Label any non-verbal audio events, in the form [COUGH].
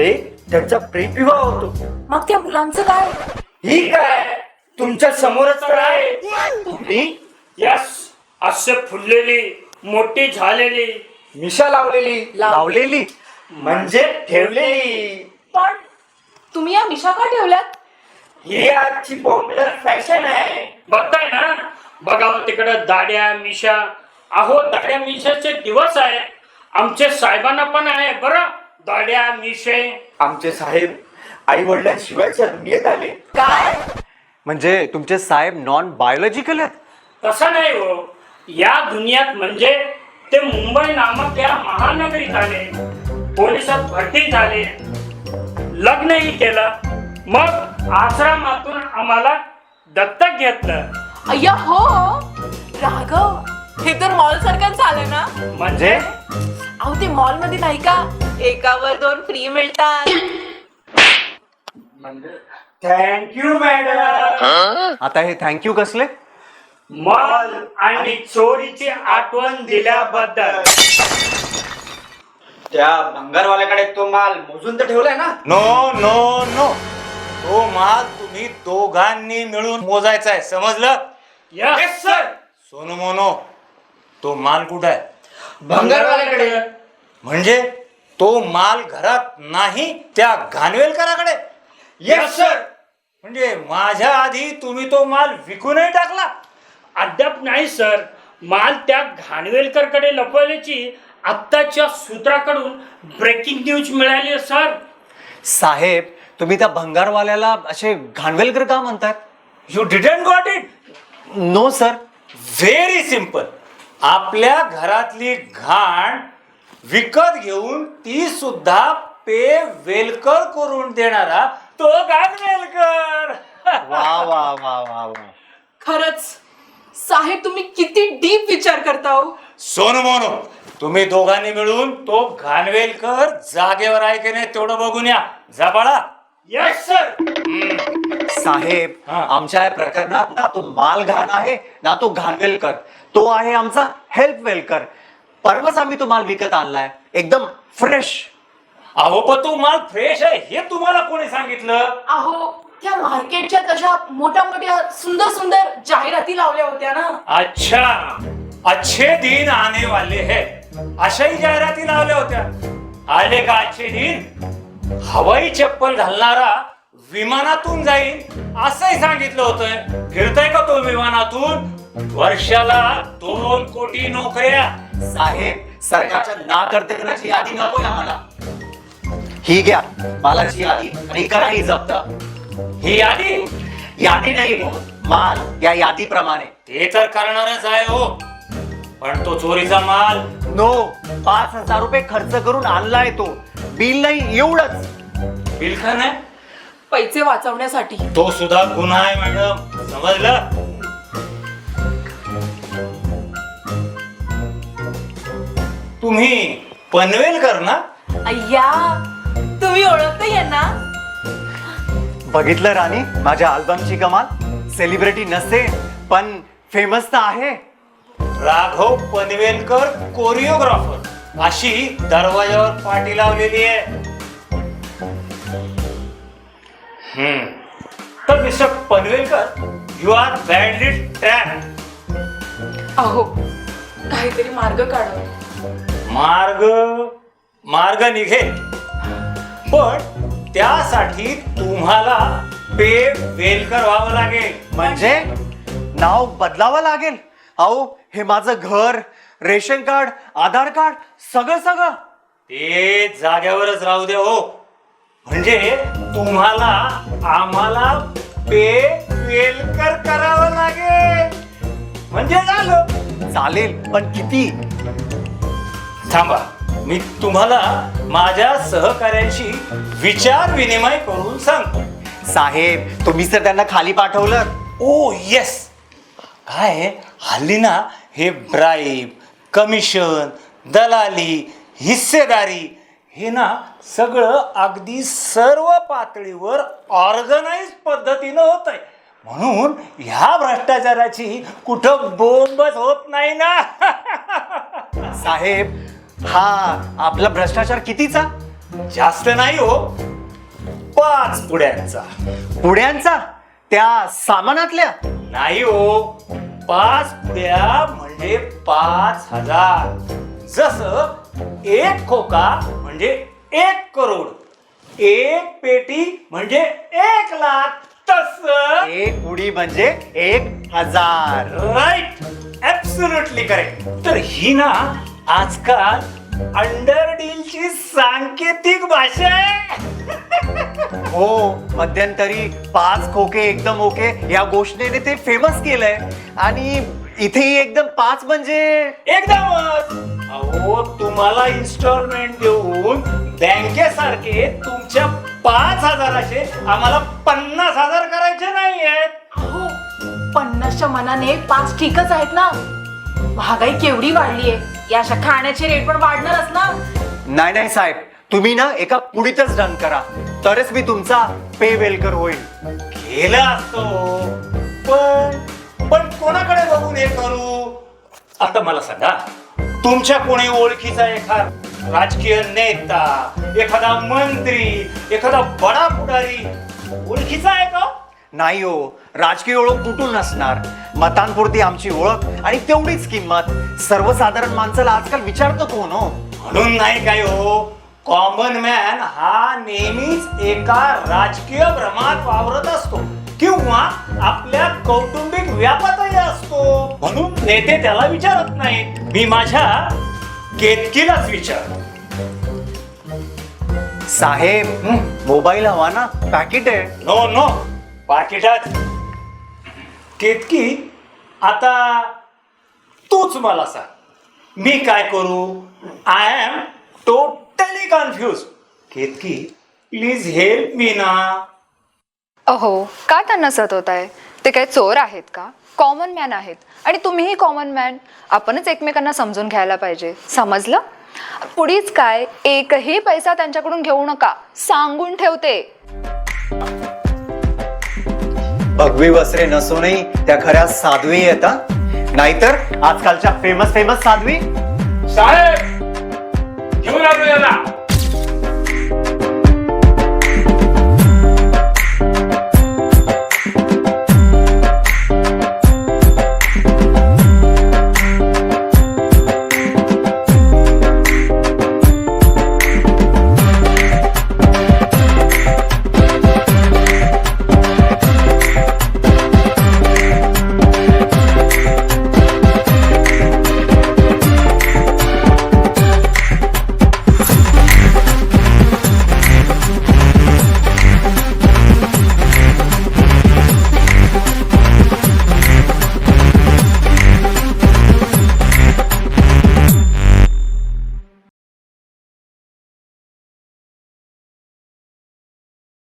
पुढे त्यांचा प्रेमविवाह होतो. मग त्या मुलांचं काय? ही काय? तुमच्या समोरच तर आहे. तुम्ही यस असे फुललेली मोठी झालेली मिशा लावलेली. लावलेली. म्हणजे ठेवलेली. पण तुम्ही या मिशा का ठेवल्यात? ही आजची पॉप्युलर फॅशन आहे. बघताय ना? बघावं तिकडं दाड्या मिशा. अहो दाड्या मिशाचे दिवस आहे आमचे साहेबांना पण आहे बरं. दाड्या मिशे. आमचे साहेब आई वडिलांशिवायच्या दुनियेत आले. काय? म्हणजे तुमचे साहेब नॉन बायोलॉजिकल आहेत? तसं नाही हो. या दुनियात म्हणजे ते मुंबई नामक या महानगरीत आले. पोलिसात भरती झाले. लग्नही केलं. मग आश्रमातून आम्हाला दत्तक घेतलं. अय्या हो राघव हे तर मॉल सारखंच आलं ना? म्हणजे? अहो ते मॉलमध्ये नाही का? एकावर दोन फ्री मिळतात. थँक्यू मॅडम आता हे थँक्यू कसले? मॉल आणि चोरीची आठवण दिल्याबद्दल. त्या भंगारवाल्याकडे तो माल मोजून तर ठेवलाय ना? नो नो नो तो माल तुम्ही दोघांनी मिळून मोजायचा आहे समजलं? यस सर सोनू मोनो तो माल कुठं आहे? भंगारवाल्याकडे. म्हणजे तो माल घरात नाही त्या घानवेलकराकडे येस सर म्हणजे माझ्या आधी तुम्ही तो माल विकूनही टाकला. अद्याप नाही सर माल त्या घाणवेलकरकडे लपवल्याची आत्ताच्या सूत्राकडून ब्रेकिंग न्यूज मिळाली आहे, सर साहेब तुम्ही त्या भंगारवाल्याला असे घाणवेलकर का म्हणतात? You didn't got it no sir very simple आपल्या घरातली घाण विकत घेऊन ती सुद्धा पे वेलकर करून देणारा तो घाणवेलकर वा वा वा वा वा. खरंच साहेब तुम्ही किती डीप विचार करता हो. सोनू मोनो तुम्ही दोघांनी मिळून तो घाणवेलकर जागेवर आहे की नाही तेवढं बघून या. जा बाळा. यस साहेब हा. आमच्या या प्रकरणात ना तो माल घाण आहे ना तो घाणवेलकर तो आहे आमचा हेल्प वेलकर परवाच आम्ही तो माल विकत आणलाय. एकदम फ्रेश अहो पण तो माल फ्रेश आहे हे तुम्हाला कोणी सांगितलं? अहो त्या मार्केटच्या तशा मोठ्या मोठ्या सुंदर सुंदर जाहिराती लावल्या होत्या ना. अच्छा. अच्छे दिन आने वाले है. अशाही जाहिराती लावल्या होत्या. आले का अच्छे दिन? हवाई चप्पल घालणारा विमानातून जाईल असंही सांगितलं होतं. फिरतय का तो विमानातून? वर्षाला दोन कोटी नोकऱ्या. साहेब सरकारच्या ना करते यादी नको आम्हाला. ही घ्या मालाची यादी आणि करा ही जप्त. ही यादी? यादी नाही माल या यादीप्रमाणे. ते तर करणारच आहे हो. पण तो चोरीचा माल? नो पाच हजार रुपये खर्च करून आणलाय तो. बिल नाही एवढंच. बिल का नाही? पैसे वाचवण्यासाठी. तो सुद्धा गुन्हा आहे मॅडम. समजलं? तुम्ही पनवेलकर ना. अय्या तुम्ही ओळखता यांना? बघितलं राणी माझ्या अल्बमची कमाल. सेलिब्रिटी नसते पण फेमस तर आहे. राघव पनवेलकर कोरिओग्राफर अशी दरवाजावर पाठी लावलेली आहे. तर mister Panvelkar you are badly trap अहो काहीतरी मार्ग काढा मार्ग मार्ग निघेल. पण त्यासाठी तुम्हाला पे वेलकर व्हावं लागेल. म्हणजे नाव बदलावं लागेल. अहो हे माझं घर रेशन कार्ड आधार कार्ड सगळं सगळं. ते जाग्यावरच राहू दे हो. म्हणजे तुम्हाला आम्हाला पे वेलकर करावं लागेल. म्हणजे झालं. चालेल पण किती? थांबा. मी तुम्हाला माझ्या सहकार्यांशी विचार विनिमय करून सांगतो. साहेब तुम्ही तर त्यांना खाली पाठवलं. ओ येस काय? आहे, हल्ली ना हे ब्राईब कमिशन दलाली हिस्सेदारी हे ना सगळं अगदी सर्व पातळीवर ऑर्गनाइज पद्धतीनं होत आहे म्हणून ह्या भ्रष्टाचाराची कुठं बोंबच होत नाही ना. [LAUGHS] साहेब हा आपला भ्रष्टाचार कितीचा? जास्त नाही हो. पाच पुड्यांचा. पुड्यांचा त्या सामानातल्या? नाही हो. पाच पुड्या म्हणजे पाच हजार. जस एक खोका म्हणजे एक करोड. एक पेटी म्हणजे एक लाख. तस एक पुडी म्हणजे एक हजार. राईट ऍब्सोल्युटली करेक्ट तर ही ना आजकाल अंडर डीलची सांकेतिक भाषा आहे. हो मध्यंतरी पाच खोके एकदम ओके या गोष्टीने ते फेमस केलंय. आणि इथेही एकदम पाच म्हणजे एकदमच. अहो तुम्हाला इन्स्टॉलमेंट देऊन बँकेसारखे तुमच्या पाच हजाराचे आम्हाला पन्नास हजार करायचे नाही आहेत अहो पन्नासच्या मनाने पाच ठीकच आहेत ना? महागाई केवढी वाढली आहे या अशा खाण्याचे रेट पण वाढणारच ना? नाही नाही साहेब. तुम्ही ना एका पुडीतच डन करा. तरच मी तुमचा पे वेलकर होईल. केलं असतो. पण पण कोणाकडे बघून हे करू? आता मला सांगा. तुमच्या कोणी ओळखीचा एखादा राजकीय नेता एखादा मंत्री एखादा बडा पुढारी ओळखीचा आहे का? नाही हो राजकीय ओळख कुठून नसणार? मतांपुरती आमची ओळख आणि तेवढीच किंमत. सर्वसाधारण माणसाला आजकाल विचारतो कोण हो म्हणून नाही काय हो कॉमन मॅन हा नेहमीच एका राजकीय भ्रमात वावरत असतो. किंवा आपल्या कौटुंबिक व्यापातही असतो. म्हणून नेते त्याला विचारत नाहीत. मी माझ्या केतकीलाच विचार साहेब मोबाईल हवा ना? पॅकेट आहे. No no. पाकिटात केतकी आता तूच मला सांग. मी काय करू? I am totally confuse Ketaki please help me ना. अहो काय त्यांना सतवत आहे? ते काय चोर आहेत का? कॉमन मॅन आहेत. आणि तुम्हीही कॉमन मॅन आपणच एकमेकांना समजून घ्यायला पाहिजे. समजलं? पुढीच काय? एकही पैसा त्यांच्याकडून घेऊ नका. सांगून ठेवते. भगवी वस्त्रे नसूनही त्या खऱ्या साध्वी येतात नाहीतर आजकालच्या फेमस फेमस साध्वी? साहेब